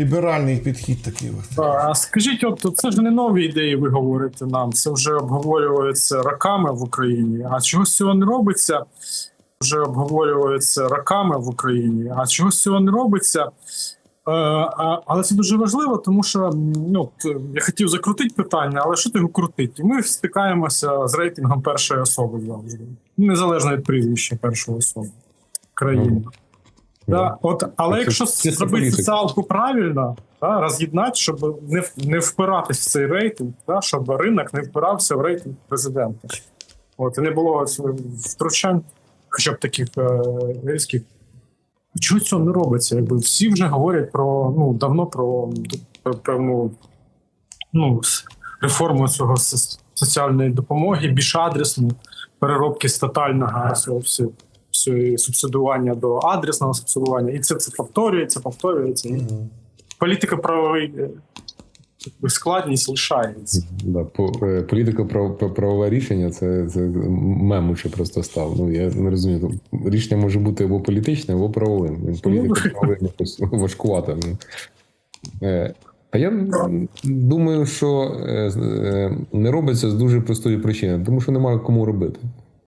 Ліберальний підхід такий. А скажіть, от це ж не нові ідеї, ви говорите нам. Це вже обговорюється роками в Україні. А чогось цього не робиться? Вже обговорюється роками в Україні. А чогось цього не робиться? Е, але це дуже важливо, тому що ну, я хотів закрутити питання, але що ти його крутить? І ми стикаємося з рейтингом першої особи завжди, незалежно від прізвища першої особи країни. Да, от, але Це якщо чисто зробити соціалку правильно, да, роз'єднати, щоб не, не впиратись в цей рейтинг, да, щоб ринок не впирався в рейтинг президента. От, і не було втручань, хоча б таких е, різких. Чого цього не робиться? Якби всі вже говорять про ну давно про, певну ну, реформу цього соціальної допомоги, більш адресну, переробки всього, всього субсидування до адресного субсидування. І це, це повторюється, повторюється. І політика правовий е, складність лишається. Да, по, е, політика прав, прав- правове рішення це, це мем уже просто став. Ну я не розумію. Рішення може бути або політичне, або правовим. Політика правовим якось важкувата. Ну. Е, А я думаю, що не робиться з дуже простої причини, тому що немає кому робити.